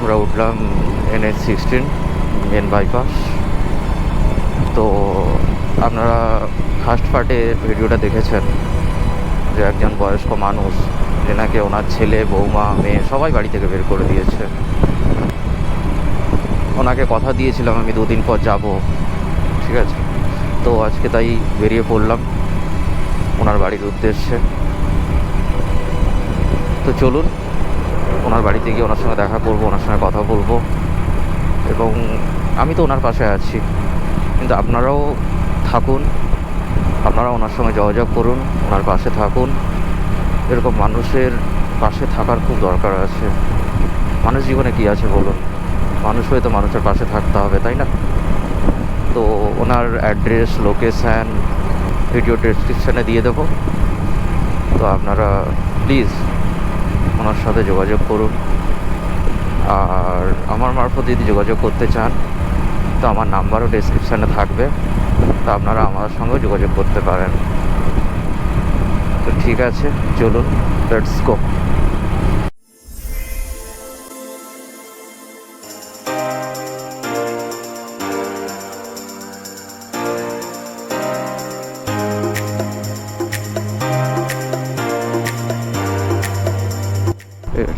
আমরা উঠলাম NS sixteen main bypass তো আপনারা ফার্স্ট পার্টে ভিডিওটা দেখেছেন যে একজন বয়স্ক মানুষ, যেনাকে ওনার ছেলে, বৌমা, মেয়ে সবাই বাড়ি থেকে বের করে দিয়েছে। ওনাকে কথা দিয়েছিলাম, আমি দুদিন পর যাব। ঠিক আছে? তো আজকে তাই বেরিয়ে পড়লাম ওনার বাড়ির উদ্দেশ্যে। তো চলুন ওনার বাড়িতে গিয়ে ওনার সঙ্গে দেখা করব, ওনার সঙ্গে কথা বলব। এবং আমি তো ওনার পাশে আছি। কিন্তু আপনারাও থাকুন, আপনারা ওনার সঙ্গে যোগাযোগ করুন, ওনার পাশে থাকুন। এরকম মানুষের পাশে থাকার খুব দরকার আছে। মানুষ জীবনে কি আছে বলুন? মানুষ হয়ে তো মানুষের পাশে থাকতে হবে, তাই না? তো ওনার অ্যাড্রেস, লোকেশান, ভিডিও ডেসক্রিপশানে দিয়ে দেবো। তো আপনারা, প্লিজ ওনার সাথে যোগাযোগ করুন। আর আমার মারফত যদি যোগাযোগ করতে চান, তো আমার নাম্বারও ডিসক্রিপশানে থাকবে। তো আপনারা আমার সঙ্গেও যোগাযোগ করতে পারেন। তো ঠিক আছে, চলুন লেটস গো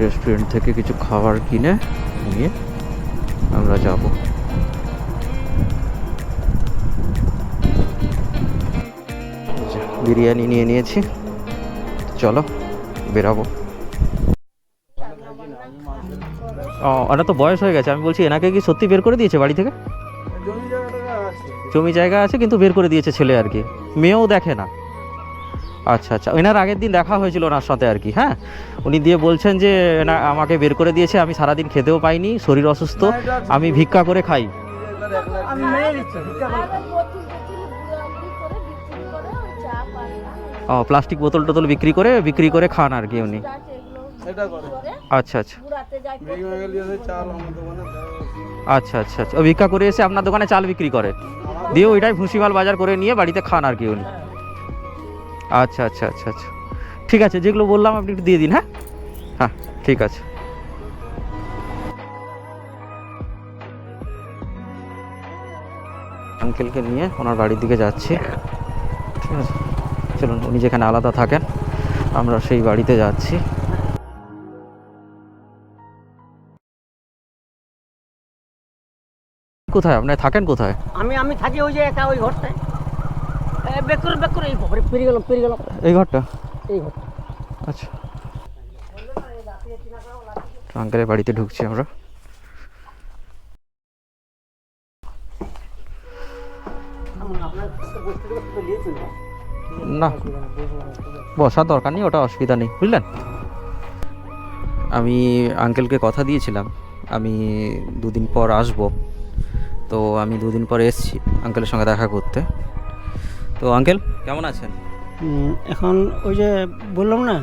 রেস্টুরেন্ট থেকে কিছু খাবার কিনে নিয়ে আমরা যাব। বিরিয়ানি নিয়ে নিয়েছি। চলো বেরাবো। ও ওটা তো বয়স হয়ে গেছে। আমি বলছি এনাকে কি সত্যি বের করে দিয়েছে বাড়ি থেকে? জমি জমি জায়গা আছে কিন্তু বের করে দিয়েছে ছেলে আর কি। মেয়েও দেখে না। আচ্ছা আচ্ছা। এনার আগের দিন দেখা হয়েছিল ওনার সাথে আর কি হ্যাঁ? উনি দিয়ে বলছেন যে না আমাকে বের করে দিয়েছে আমি সারাদিন খেতেও পাইনি শরীর অসুস্থ আমি ভিক্ষা করে খাই। ও প্লাস্টিক বোতল টোতল বিক্রি করে বিক্রি করে খান আর কি উনি। আচ্ছা আচ্ছা। দেয়। আচ্ছা আচ্ছা আচ্ছা। ও ভিক্ষা করে এসে আপনার দোকানে চাল বিক্রি করে। দিয়ে ওইটাই ভুসিমাল বাজার করে নিয়ে বাড়িতে খান আর কি উনি। আচ্ছা আচ্ছা আচ্ছা আচ্ছা। ঠিক আছে, যেগুলো বললাম আপনি একটু দিয়ে দিন হ্যাঁ? হ্যাঁ ঠিক আছে। আঙ্কেলকে নিয়ে ওনার বাড়ির দিকে যাচ্ছি। ঠিক আছে? চলুন, উনি যেখানে আলাদা থাকেন, আমরা সেই বাড়িতে যাচ্ছি। কোথায়? আপনি থাকেন কোথায়? আমি আমি থাকি ওই যে একা ওই ঘরটায়। এ, বেক করে বেক করে এই বাবারে পেরিয়ে গেলাম পেরিয়ে গেলাম। এই ঘরটা? এই ঘরটা আচ্ছা। আঙ্কেলের বাড়িতে ঢুকছি আমরা। না বসার দরকার নেই ওটা অসুবিধা নেই বুঝলেন? আমি আঙ্কেলকে কথা দিয়েছিলাম আমি দুদিন পর আসব। তো আমি দুদিন পর এসেছি আঙ্কেলের সঙ্গে দেখা করতে। তো আঙ্কেল কেমন আছেন? এখন ওই যে বললাম না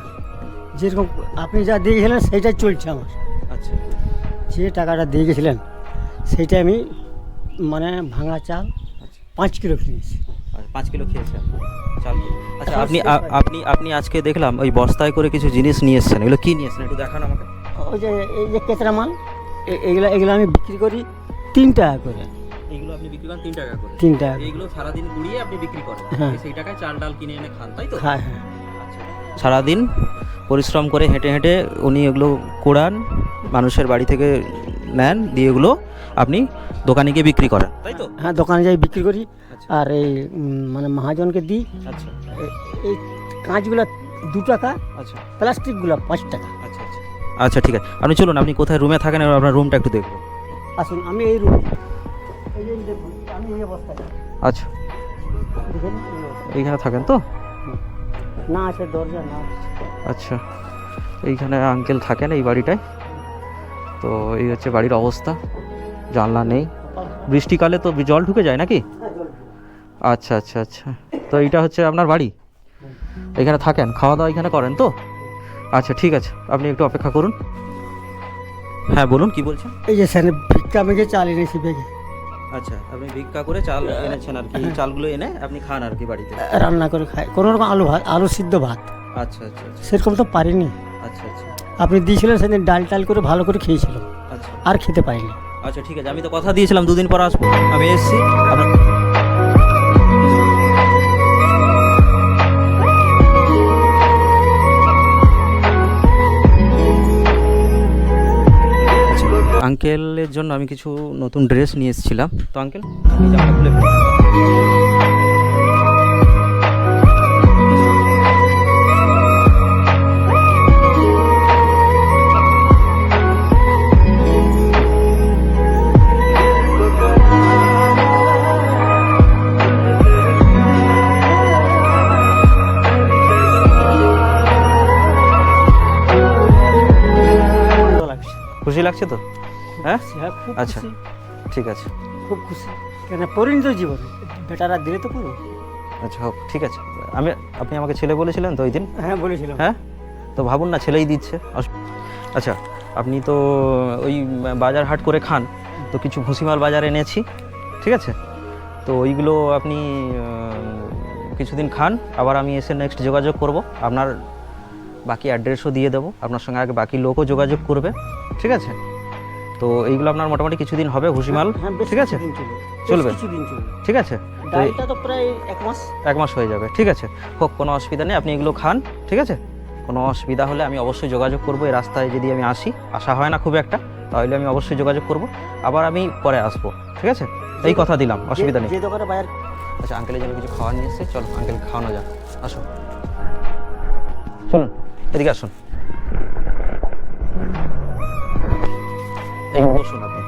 যেরকম আপনি যা দিয়ে গেছিলেন সেইটাই চলছে আমার। আচ্ছা। যে টাকাটা দিয়ে গেছিলেন সেইটা আমি মানে ভাঙা চাল আচ্ছা। পাঁচ কিলো কিনেছি আর পাঁচ কিলো খেয়েছেন? চাল আচ্ছা আপনি। আপনি আপনি আজকে দেখলাম ওই বস্তায় করে কিছু জিনিস নিয়ে এসেছেন। এগুলো কী নিয়ে এসেছেন? একটু দেখান আমাকে। ওই যে এই যে কেতরা মাল এগুলা এগুলো আমি বিক্রি করি তিন টাকা করে। এইগুলো আপনি বিক্রি করেন তিন টাকা করে। তিন টাকা। এইগুলো সারাদিন গুড়িয়ে আপনি বিক্রি করেন। হ্যাঁ। সেই টাকায় চাল ডাল কিনে এনে খান তাই তো? হ্যাঁ হ্যাঁ। আচ্ছা। সারাদিন পরিশ্রম করে হেঁটে হেঁটে উনি এগুলো কোড়ান মানুষের বাড়ি থেকে নেন দিয়ে এগুলো আপনি দোকানে গিয়ে বিক্রি করেন। তাই তো? হ্যাঁ দোকানে যাই বিক্রি করি। আচ্ছা। আর এই মানে মহাজনকে দিই। আচ্ছা। এই কাঁচগুলো দু টাকা আচ্ছা। প্লাস্টিকগুলো পাঁচ টাকা। আচ্ছা আচ্ছা। আচ্ছা ঠিক আছে। আপনি চলুন আপনি কোথায় রুমে থাকেন আপনার রুমটা একটু দেখব। আসুন আমি এই রুম আচ্ছা। এইখানে থাকেন তো? না আছে দরজা না। আচ্ছা। এইখানে আঙ্কেল থাকেন এই বাড়িটায়। তো এই হচ্ছে বাড়ির অবস্থা। জানলা নেই। বৃষ্টিকালে তো জল ঢুকে যায় নাকি। আচ্ছা আচ্ছা আচ্ছা। তো এইটা হচ্ছে আপনার বাড়ি? এখানে থাকেন। খাওয়া দাওয়া এখানে করেন তো? আচ্ছা ঠিক আছে। আপনি একটু অপেক্ষা করুন। হ্যাঁ বলুন কি বলছেন? এই যে স্যার ভিক্ষা মেঘে চাল এনেছি বেগে আচ্ছা আপনি ভিক্ষা করে চাল এনেছেন আর কি চালগুলো এনে আপনি খান আর কি বাড়িতে? রান্না করে খাই। কোনো রকম আলু ভাত আলু সিদ্ধ ভাত। আচ্ছা আচ্ছা আচ্ছা। সেরকম তো পারিনি। আচ্ছা আচ্ছা। আপনি দিয়েছিলেন সেদিন ডাল টাল করে ভালো করে খেয়েছিলাম আচ্ছা। আর খেতে পারিনি। আচ্ছা ঠিক আছে আমি তো কথা দিয়েছিলাম দুদিন পর আসব। আমি এসেছি আপনার আঙ্কেলের জন্য আমি কিছু নতুন ড্রেস নিয়ে এসেছিলাম। তো আঙ্কেল খুশি লাগছে তো? হ্যাঁ? হ্যাঁ খুব আচ্ছা। খুশি। ঠিক আছে। খুব খুশি। কেন পরিণত জীবন। বেটারা দিলে তো করব আচ্ছা হোক ঠিক আছে। আমি আপনি আমাকে ছেলে বলেছিলেন তো ওই দিন? হ্যাঁ বলেছিলাম। হ্যাঁ? তো ভাবুন না ছেলেই দিচ্ছে। অস- আচ্ছা আপনি তো ওই বাজার হাট করে খান তো কিছু ভুসিমাল বাজার এনেছি ঠিক আছে? তো ওইগুলো আপনি আহ, কিছুদিন খান আবার আমি এসে নেক্সট যোগাযোগ করব। আপনার বাকি অ্যাড্রেসও দিয়ে দেবো। আপনার সঙ্গে আগে বাকি লোকও যোগাযোগ করবে ঠিক আছে? তো এইগুলো আপনার মোটামুটি কিছুদিন হবে ভুসিমাল হ্যাঁ ঠিক আছে? চলবে ঠিক আছে? তো প্রায় এক মাস। এক মাস হয়ে যাবে ঠিক আছে? হোক কোনো অসুবিধা নেই আপনি এগুলো খান ঠিক আছে? কোনো অসুবিধা হলে আমি অবশ্যই যোগাযোগ করব এই রাস্তায় যদি আমি আসি আসা হয় না খুব একটা তাহলে আমি অবশ্যই যোগাযোগ করব আবার আমি পরে আসব ঠিক আছে? এই কথা দিলাম অসুবিধা নেই। আচ্ছা আঙ্কেলের জন্য কিছু খাওয়ার নিয়ে এসছে চলো আঙ্কেল খাওয়ানো যাক আসো শুনুন এদিকে আসুন। এই বসুন আপনি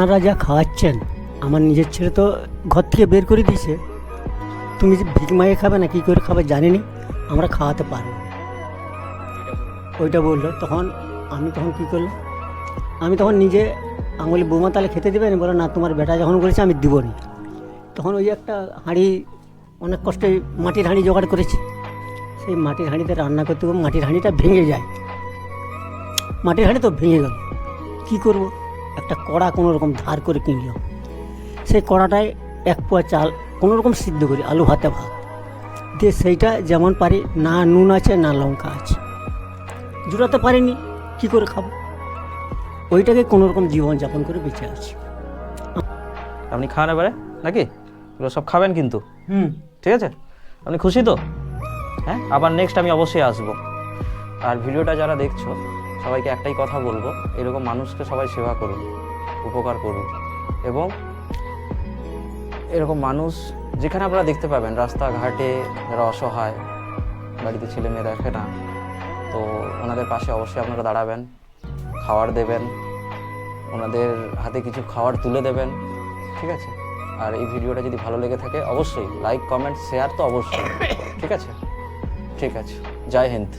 আপনারা যা খাওয়াচ্ছেন, আমার নিজের ছেলে তো ঘর থেকে বের করে দিয়েছে। তুমি যে ভিক মাগে খাবে না, কী করে খাবে জানি নি আমরা খাওয়াতে পারব ওইটা বলল। তখন আমি তখন কী করলাম? আমি তখন নিজে আঙুলি বৌমা তাহলে খেতে দেবে না? বলে না, তোমার বেটা যখন করেছে আমি দিব নি। তখন ওই একটা হাঁড়ি, অনেক কষ্টে মাটির হাঁড়ি জোগাড় করেছি। সেই মাটির হাঁড়িতে রান্না করতে মাটির হাঁড়িটা ভেঙে যায়। মাটির হাঁড়ি তো ভেঙে গেল। কী করব? একটা কড়া কোনো রকম ধার করে কিনলাম সেই কড়াটায় এক পোয়া চাল কোনো রকম সিদ্ধ করি আলু ভাতে ভাত। দিয়ে সেইটা যেমন পারি না নুন আছে না লঙ্কা আছে। জুড়াতে পারিনি কি করে খাব? ওইটাকে কোনো রকম জীবনযাপন করে বেঁচে আছি। আপনি খান এবারে নাকি? এগুলো সব খাবেন কিন্তু। হুম। ঠিক আছে? আপনি খুশি তো? হ্যাঁ? আবার নেক্সট আমি অবশ্যই আসব। আর ভিডিওটা যারা দেখছ সবাইকে একটাই কথা বলব, এরকম মানুষকে সবাই সেবা করুন, উপকার করুন এবং এরকম মানুষ যেখানে আপনারা দেখতে পাবেন, রাস্তাঘাটে যারা অসহায়, বাড়িতে ছেলে মেয়ে দেখে না, তো ওনাদের পাশে অবশ্যই আপনারা দাঁড়াবেন খাবার দেবেন, ওনাদের হাতে কিছু খাবার তুলে দেবেন, ঠিক আছে? আর এই ভিডিওটা যদি ভালো লেগে থাকে, অবশ্যই লাইক কমেন্ট শেয়ার তো অবশ্যই, ঠিক আছে? ঠিক আছে, জয় হিন্দ।